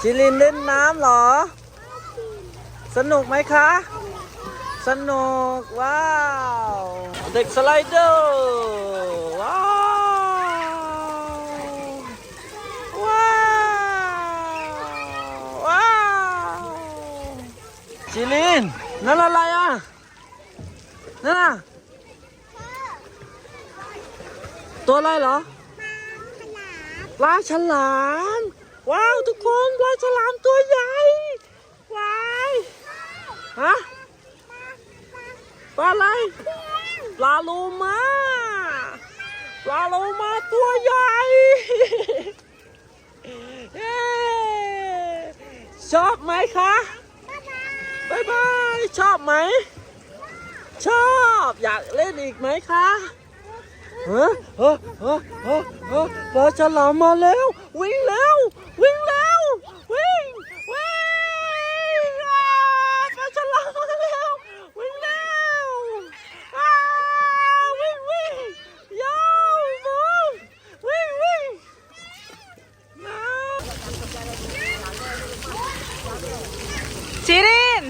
ชิลินเล่นน้ำเหรอ สนุกไหมคะ สนุก ว้าว เด็กสไลเดอร์ว้าว ว้าว ว้าวชิลินนั่นอะไรอะ นั่นน่ะ ตัวอะไรเหรอปลาฉลาม ทุกคนปลาฉลามตัวใหญ่วายฮะปลาอะไรปลาโลมาปลาโลมาตัวใหญ่เย้ชอบไหมคะบายบายชอบไหม ชอบอยากเล่นอีกไหมคะ เฮ้ยเฮ้ยเฮ้ยเฮ้ยเฮ้ยปลาฉลามมาแล้ว วิ่งแล้ว วิ่งแล้ว วิ่ง วิ่งอ่าปลาฉลามมาแล้ว วิ่งแล้วอ่าวิ่งวิ่งยาวบูมวิ่งวิ่งน้ชิริน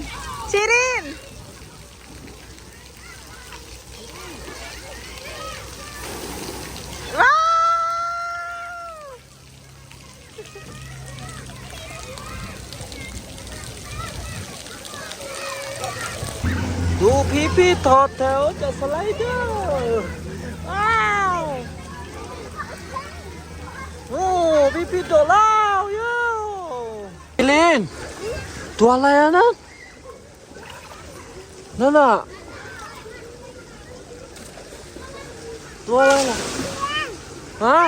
ชิริน ว้าวำ ดูพี่พี่ๆถอดแถวจะสไลเดอร์ว้าวโอ้พี่พี่ๆโดดแล้วโย่อิลินตัวอะไรอะนะนั่นน่ะตัวอะไรล่ะฮะ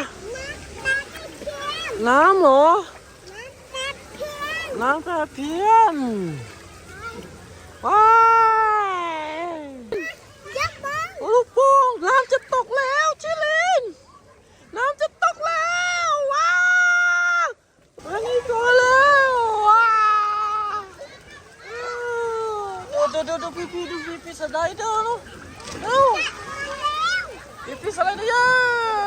น้ำเหรอ น้ำตะเพียนว้ายลูกโป่งน้ำจะตกแล้วชิลิน น้ำจะตกแล้วว้าวอันนี้ตัวแล้วว้าวโอ้ดูดูดูพี่พี่ดูพี่พี่สไลเดอร์ลูกเอ้าพี่พี่สไลเดอร์พี่พี่สไลเดอร์